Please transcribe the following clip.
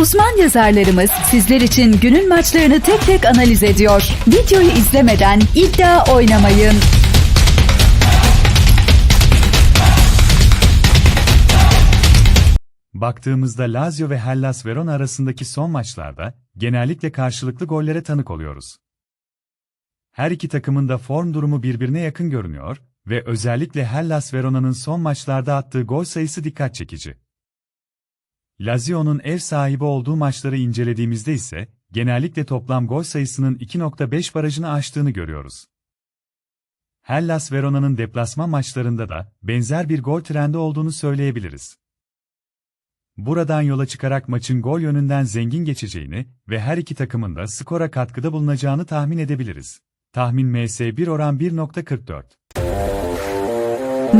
Uzman yazarlarımız sizler için günün maçlarını tek tek analiz ediyor. Videoyu izlemeden iddia oynamayın. Baktığımızda Lazio ve Hellas Verona arasındaki son maçlarda genellikle karşılıklı gollere tanık oluyoruz. Her iki takımın da form durumu birbirine yakın görünüyor ve özellikle Hellas Verona'nın son maçlarda attığı gol sayısı dikkat çekici. Lazio'nun ev sahibi olduğu maçları incelediğimizde ise genellikle toplam gol sayısının 2.5 barajını aştığını görüyoruz. Hellas Verona'nın deplasman maçlarında da benzer bir gol trendi olduğunu söyleyebiliriz. Buradan yola çıkarak maçın gol yönünden zengin geçeceğini ve her iki takımın da skora katkıda bulunacağını tahmin edebiliriz. Tahmin MS1 oran 1.44.